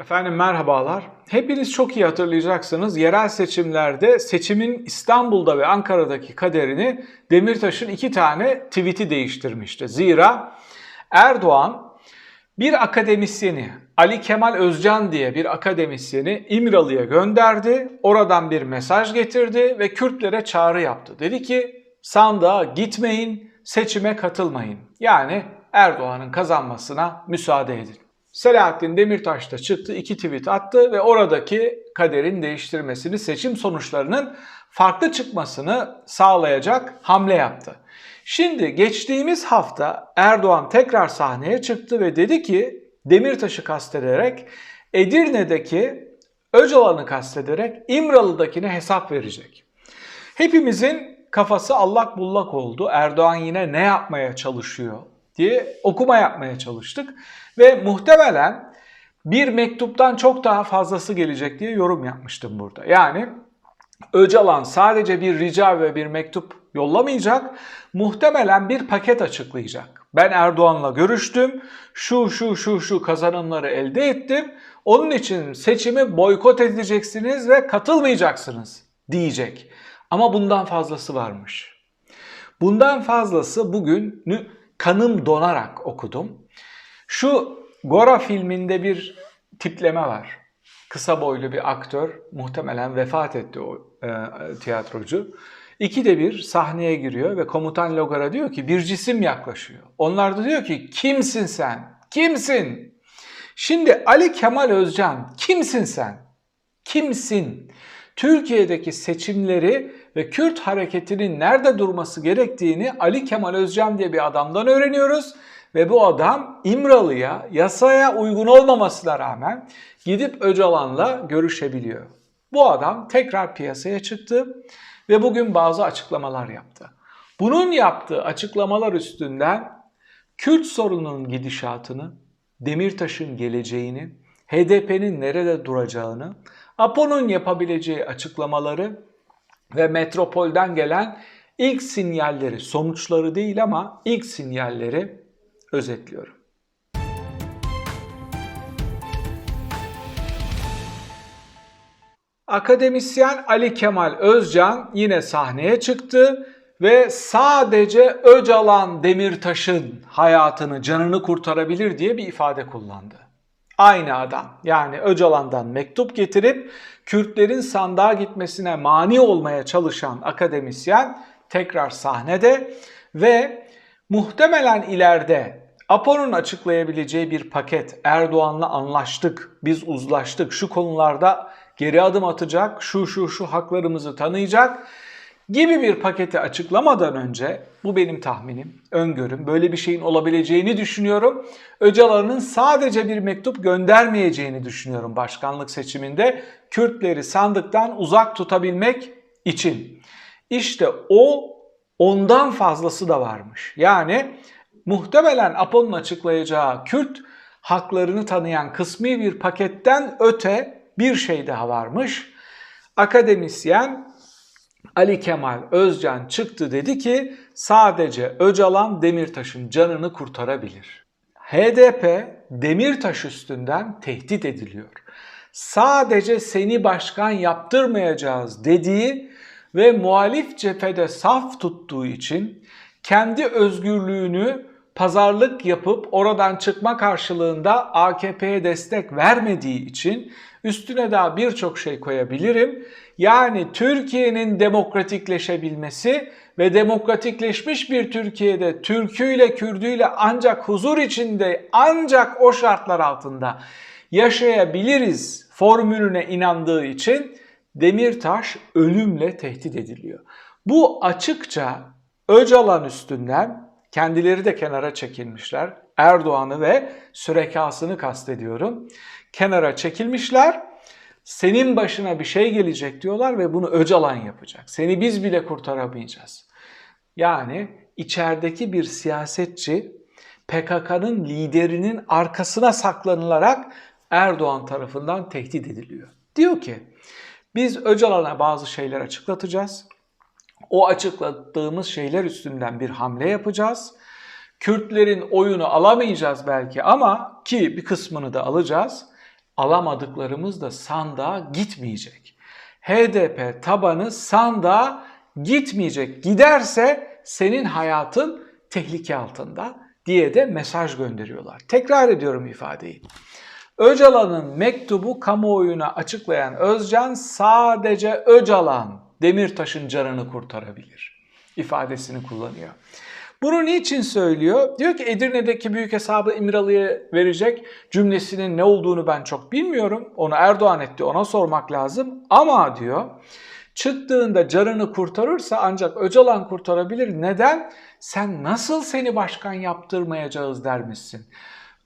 Efendim merhabalar. Hepiniz çok iyi hatırlayacaksınız. Yerel seçimlerde seçimin İstanbul'da ve Ankara'daki kaderini Demirtaş'ın iki tane tweet'i değiştirmişti. Zira Erdoğan bir akademisyeni Ali Kemal Özcan diye bir akademisyeni İmralı'ya gönderdi. Oradan bir mesaj getirdi ve Kürtlere çağrı yaptı. Dedi ki sandığa gitmeyin, seçime katılmayın. Yani Erdoğan'ın kazanmasına müsaade edin. Selahattin Demirtaş da çıktı, iki tweet attı ve oradaki kaderin değiştirmesini, seçim sonuçlarının farklı çıkmasını sağlayacak hamle yaptı. Şimdi geçtiğimiz hafta Erdoğan tekrar sahneye çıktı ve dedi ki Demirtaş'ı kastederek Edirne'deki Öcalan'ı kastederek İmralı'dakine hesap verecek. Hepimizin kafası allak bullak oldu. Erdoğan yine ne yapmaya çalışıyor diye okuma yapmaya çalıştık. Ve muhtemelen bir mektuptan çok daha fazlası gelecek diye yorum yapmıştım burada. Yani Öcalan sadece bir rica ve bir mektup yollamayacak, muhtemelen bir paket açıklayacak. Ben Erdoğan'la görüştüm, şu şu şu şu kazanımları elde ettim, onun için seçimi boykot edeceksiniz ve katılmayacaksınız diyecek. Ama bundan fazlası varmış. Bundan fazlası bugün kanım donarak okudum. Şu Gora filminde bir tipleme var. Kısa boylu bir aktör, muhtemelen vefat etti o e, tiyatrocu. İkide bir sahneye giriyor ve komutan Logar'a diyor ki bir cisim yaklaşıyor. Onlar da diyor ki kimsin sen? Kimsin? Şimdi Ali Kemal Özcan kimsin sen? Kimsin? Türkiye'deki seçimleri ve Kürt hareketinin nerede durması gerektiğini Ali Kemal Özcan diye bir adamdan öğreniyoruz. Ve bu adam İmralı'ya yasaya uygun olmamasına rağmen gidip Öcalan'la görüşebiliyor. Bu adam tekrar piyasaya çıktı ve bugün bazı açıklamalar yaptı. Bunun yaptığı açıklamalar üstünden Kürt sorununun gidişatını, Demirtaş'ın geleceğini, HDP'nin nerede duracağını, APO'nun yapabileceği açıklamaları ve metropolden gelen ilk sinyalleri, sonuçları değil ama ilk sinyalleri özetliyorum. Akademisyen Ali Kemal Özcan yine sahneye çıktı ve sadece Öcalan Demirtaş'ın hayatını, canını kurtarabilir diye bir ifade kullandı. Aynı adam. Yani Öcalan'dan mektup getirip Kürtlerin sandığa gitmesine mani olmaya çalışan akademisyen tekrar sahnede ve muhtemelen ileride APO'nun açıklayabileceği bir paket Erdoğan'la anlaştık, biz uzlaştık, şu konularda geri adım atacak, şu şu şu haklarımızı tanıyacak gibi bir paketi açıklamadan önce bu benim tahminim, öngörüm. Böyle bir şeyin olabileceğini düşünüyorum. Öcalan'ın sadece bir mektup göndermeyeceğini düşünüyorum başkanlık seçiminde Kürtleri sandıktan uzak tutabilmek için. İşte o ondan fazlası da varmış. Yani muhtemelen APO'nun açıklayacağı Kürt haklarını tanıyan kısmi bir paketten öte bir şey daha varmış. Akademisyen Ali Kemal Özcan çıktı dedi ki sadece Öcalan Demirtaş'ın canını kurtarabilir. HDP Demirtaş üstünden tehdit ediliyor. Sadece seni başkan yaptırmayacağız dediği ve muhalif cephede saf tuttuğu için kendi özgürlüğünü pazarlık yapıp oradan çıkma karşılığında AKP'ye destek vermediği için üstüne daha birçok şey koyabilirim. Yani Türkiye'nin demokratikleşebilmesi ve demokratikleşmiş bir Türkiye'de Türküyle Kürdüyle ancak huzur içinde ancak o şartlar altında yaşayabiliriz formülüne inandığı için Demirtaş ölümle tehdit ediliyor. Bu açıkça Öcalan üstünden kendileri de kenara çekilmişler. Erdoğan'ı ve sürekasını kastediyorum. Kenara çekilmişler. Senin başına bir şey gelecek diyorlar ve bunu Öcalan yapacak. Seni biz bile kurtaramayacağız. Yani içerideki bir siyasetçi PKK'nın liderinin arkasına saklanılarak Erdoğan tarafından tehdit ediliyor. Diyor ki biz Öcalan'a bazı şeyler açıklatacağız. O açıkladığımız şeyler üstünden bir hamle yapacağız. Kürtlerin oyunu alamayacağız belki ama ki bir kısmını da alacağız. alamadıklarımız da sandığa gitmeyecek. HDP tabanı sandığa gitmeyecek. Giderse senin hayatın tehlike altında diye de mesaj gönderiyorlar. Tekrar ediyorum ifadeyi. Öcalan'ın mektubu kamuoyuna açıklayan Özcan sadece Öcalan Demirtaş'ın canını kurtarabilir ifadesini kullanıyor. Bunu niçin söylüyor? Diyor ki Edirne'deki büyük hesabı İmralı'ya verecek cümlesinin ne olduğunu ben çok bilmiyorum. Onu Erdoğan etti ona sormak lazım. Ama diyor çıktığında canını kurtarırsa ancak Öcalan kurtarabilir. Neden? Sen nasıl seni başkan yaptırmayacağız dermişsin.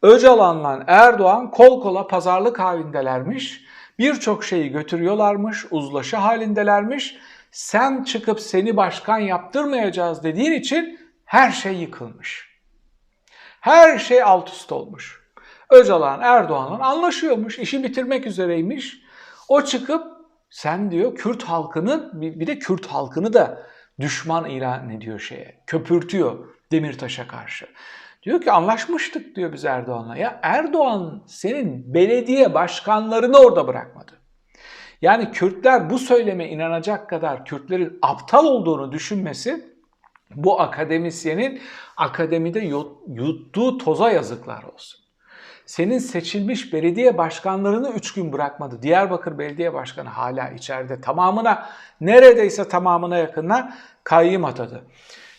Öcalan'la Erdoğan kol kola pazarlık halindelermiş. Birçok şeyi götürüyorlarmış, uzlaşı halindelermiş. Sen çıkıp seni başkan yaptırmayacağız dediğin için her şey yıkılmış. Her şey alt üst olmuş. Öcalan Erdoğan'la anlaşıyormuş, işi bitirmek üzereymiş. O çıkıp sen diyor Kürt halkının bir de Kürt halkını da düşman ilan ediyor şeye. Köpürtüyor Demirtaş'a karşı. Diyor ki anlaşmıştık diyor biz Erdoğan'la. Ya Erdoğan senin belediye başkanlarını orada bırakmadı. Yani Kürtler bu söyleme inanacak kadar Kürtlerin aptal olduğunu düşünmesi bu akademisyenin akademide yuttuğu toza yazıklar olsun. Senin seçilmiş belediye başkanlarını 3 gün bırakmadı. Diyarbakır Belediye Başkanı hala içeride. Tamamına neredeyse tamamına yakınına kayyım atadı.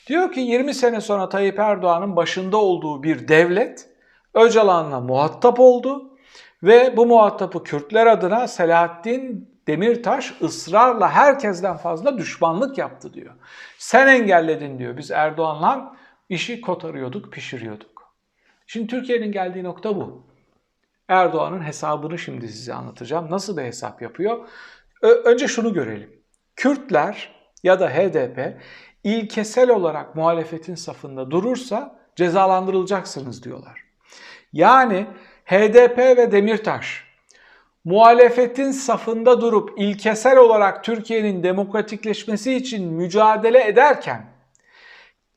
Diyor ki 20 sene sonra Tayyip Erdoğan'ın başında olduğu bir devlet Öcalan'la muhatap oldu ve bu muhatabı Kürtler adına Selahattin Demirtaş ısrarla herkesten fazla düşmanlık yaptı diyor. Sen engelledin diyor. Biz Erdoğan'la işi kotarıyorduk, pişiriyorduk. Şimdi Türkiye'nin geldiği nokta bu. Erdoğan'ın hesabını şimdi size anlatacağım. Nasıl bir hesap yapıyor? Önce şunu görelim. Kürtler ya da HDP ilkesel olarak muhalefetin safında durursa cezalandırılacaksınız diyorlar. Yani HDP ve Demirtaş muhalefetin safında durup ilkesel olarak Türkiye'nin demokratikleşmesi için mücadele ederken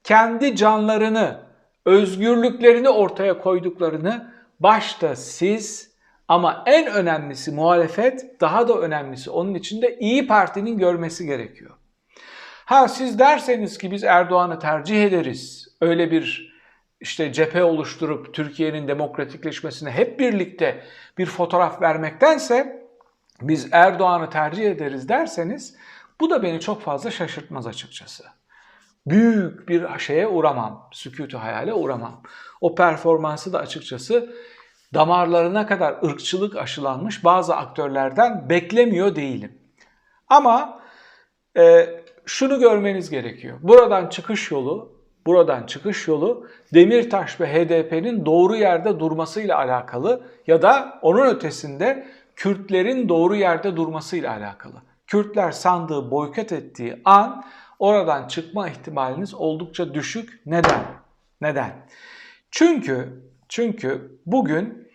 kendi canlarını, özgürlüklerini ortaya koyduklarını başta siz ama en önemlisi muhalefet, daha da önemlisi onun için de İyi Parti'nin görmesi gerekiyor. Ha siz derseniz ki biz Erdoğan'ı tercih ederiz. Öyle bir işte cephe oluşturup Türkiye'nin demokratikleşmesine hep birlikte bir fotoğraf vermektense biz Erdoğan'ı tercih ederiz derseniz bu da beni çok fazla şaşırtmaz açıkçası. Büyük bir şeye uğramam, sükutu hayale uğramam. O performansı da açıkçası damarlarına kadar ırkçılık aşılanmış bazı aktörlerden beklemiyor değilim. Ama e, şunu görmeniz gerekiyor. Buradan çıkış yolu buradan çıkış yolu Demirtaş ve HDP'nin doğru yerde durmasıyla alakalı ya da onun ötesinde Kürtlerin doğru yerde durmasıyla alakalı. Kürtler sandığı boykot ettiği an oradan çıkma ihtimaliniz oldukça düşük. Neden? Neden? Çünkü çünkü bugün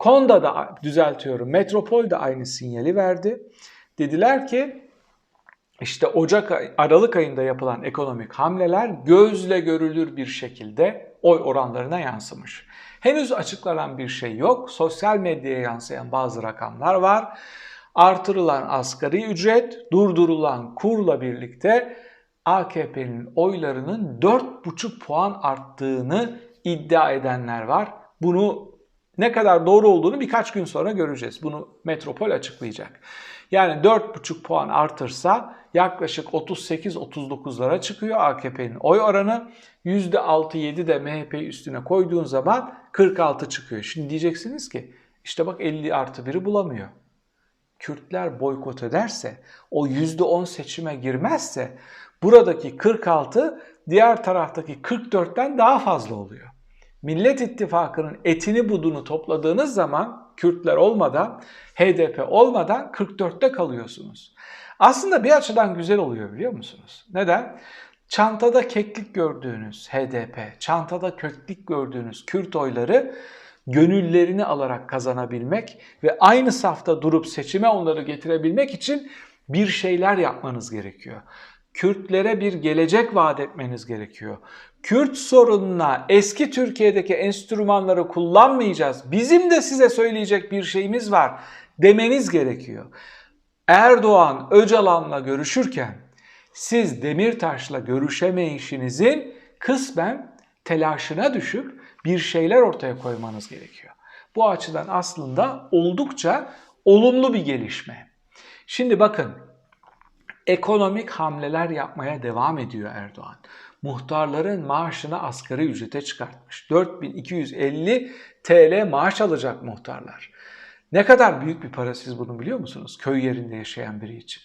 Konda da düzeltiyorum. Metropol de aynı sinyali verdi. Dediler ki işte Ocak Aralık ayında yapılan ekonomik hamleler gözle görülür bir şekilde oy oranlarına yansımış. Henüz açıklanan bir şey yok. Sosyal medyaya yansıyan bazı rakamlar var. Artırılan asgari ücret, durdurulan kurla birlikte AKP'nin oylarının 4,5 puan arttığını iddia edenler var. Bunu ne kadar doğru olduğunu birkaç gün sonra göreceğiz. Bunu Metropol açıklayacak. Yani 4,5 puan artırsa yaklaşık 38-39'lara çıkıyor AKP'nin oy oranı. %6-7 de MHP üstüne koyduğun zaman 46 çıkıyor. Şimdi diyeceksiniz ki işte bak 50 artı 1'i bulamıyor. Kürtler boykot ederse, o %10 seçime girmezse buradaki 46 diğer taraftaki 44'ten daha fazla oluyor. Millet İttifakı'nın etini budunu topladığınız zaman Kürtler olmadan, HDP olmadan 44'te kalıyorsunuz. Aslında bir açıdan güzel oluyor biliyor musunuz? Neden? Çantada keklik gördüğünüz HDP, çantada köklik gördüğünüz Kürt oyları gönüllerini alarak kazanabilmek ve aynı safta durup seçime onları getirebilmek için bir şeyler yapmanız gerekiyor. Kürtlere bir gelecek vaat etmeniz gerekiyor. Kürt sorununa eski Türkiye'deki enstrümanları kullanmayacağız. Bizim de size söyleyecek bir şeyimiz var demeniz gerekiyor. Erdoğan Öcalan'la görüşürken siz Demirtaş'la görüşemeyişinizin kısmen telaşına düşüp bir şeyler ortaya koymanız gerekiyor. Bu açıdan aslında oldukça olumlu bir gelişme. Şimdi bakın ekonomik hamleler yapmaya devam ediyor Erdoğan. Muhtarların maaşını asgari ücrete çıkartmış. 4250 TL maaş alacak muhtarlar. Ne kadar büyük bir para siz bunu biliyor musunuz? Köy yerinde yaşayan biri için.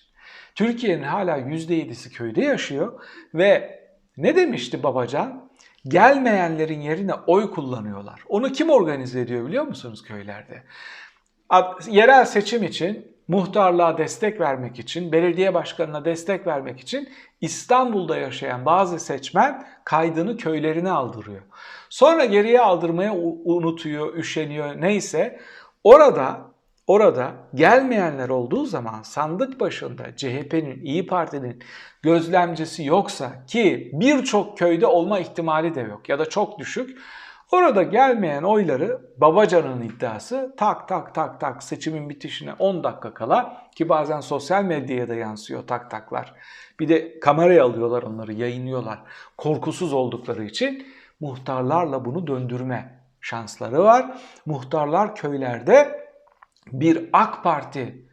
Türkiye'nin hala %7'si köyde yaşıyor ve ne demişti Babacan? Gelmeyenlerin yerine oy kullanıyorlar. Onu kim organize ediyor biliyor musunuz köylerde? Yerel seçim için muhtarlığa destek vermek için, belediye başkanına destek vermek için İstanbul'da yaşayan bazı seçmen kaydını köylerine aldırıyor. Sonra geriye aldırmaya unutuyor, üşeniyor neyse. Orada orada gelmeyenler olduğu zaman sandık başında CHP'nin, İyi Parti'nin gözlemcisi yoksa ki birçok köyde olma ihtimali de yok ya da çok düşük. Orada gelmeyen oyları Babacan'ın iddiası tak tak tak tak seçimin bitişine 10 dakika kala ki bazen sosyal medyaya da yansıyor tak taklar. Bir de kameraya alıyorlar onları yayınlıyorlar. Korkusuz oldukları için muhtarlarla bunu döndürme şansları var. Muhtarlar köylerde bir AK Parti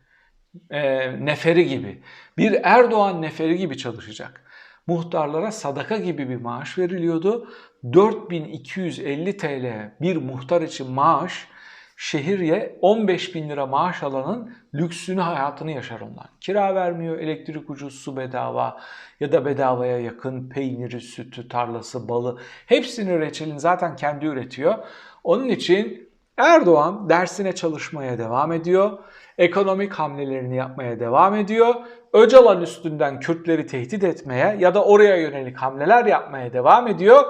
e, neferi gibi, bir Erdoğan neferi gibi çalışacak. Muhtarlara sadaka gibi bir maaş veriliyordu. 4250 TL bir muhtar için maaş şehirye 15 bin lira maaş alanın lüksünü hayatını yaşar onlar. Kira vermiyor, elektrik ucuz, su bedava ya da bedavaya yakın peyniri, sütü, tarlası, balı hepsini reçelin zaten kendi üretiyor. Onun için Erdoğan dersine çalışmaya devam ediyor. Ekonomik hamlelerini yapmaya devam ediyor. Öcalan üstünden Kürtleri tehdit etmeye ya da oraya yönelik hamleler yapmaya devam ediyor.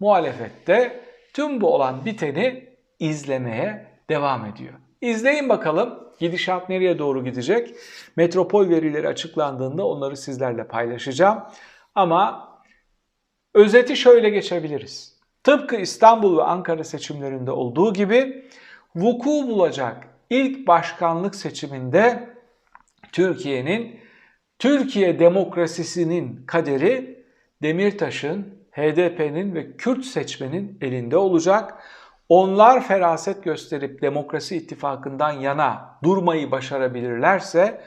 Muhalefette tüm bu olan biteni izlemeye devam ediyor. İzleyin bakalım gidişat nereye doğru gidecek. Metropol verileri açıklandığında onları sizlerle paylaşacağım. Ama özeti şöyle geçebiliriz. Tıpkı İstanbul ve Ankara seçimlerinde olduğu gibi vuku bulacak ilk başkanlık seçiminde Türkiye'nin Türkiye demokrasisinin kaderi Demirtaş'ın, HDP'nin ve Kürt seçmenin elinde olacak. Onlar feraset gösterip demokrasi ittifakından yana durmayı başarabilirlerse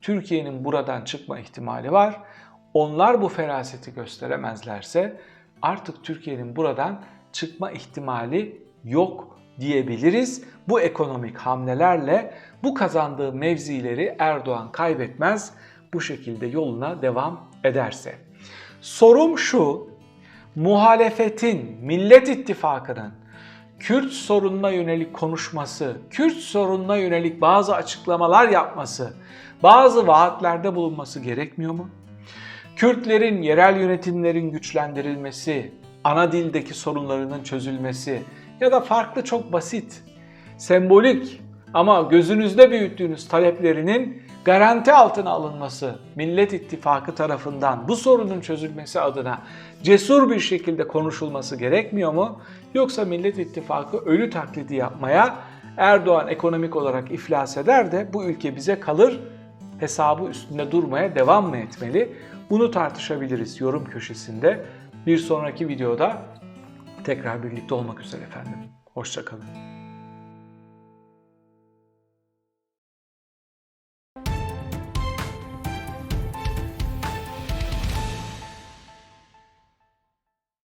Türkiye'nin buradan çıkma ihtimali var. Onlar bu feraseti gösteremezlerse artık Türkiye'nin buradan çıkma ihtimali yok diyebiliriz. Bu ekonomik hamlelerle bu kazandığı mevzileri Erdoğan kaybetmez bu şekilde yoluna devam ederse. Sorum şu, muhalefetin, Millet İttifakı'nın Kürt sorununa yönelik konuşması, Kürt sorununa yönelik bazı açıklamalar yapması, bazı vaatlerde bulunması gerekmiyor mu? Kürtlerin yerel yönetimlerin güçlendirilmesi, ana dildeki sorunlarının çözülmesi ya da farklı çok basit, sembolik ama gözünüzde büyüttüğünüz taleplerinin garanti altına alınması Millet İttifakı tarafından bu sorunun çözülmesi adına cesur bir şekilde konuşulması gerekmiyor mu? Yoksa Millet İttifakı ölü taklidi yapmaya Erdoğan ekonomik olarak iflas eder de bu ülke bize kalır hesabı üstünde durmaya devam mı etmeli? Bunu tartışabiliriz yorum köşesinde. Bir sonraki videoda tekrar birlikte olmak üzere efendim. Hoşçakalın.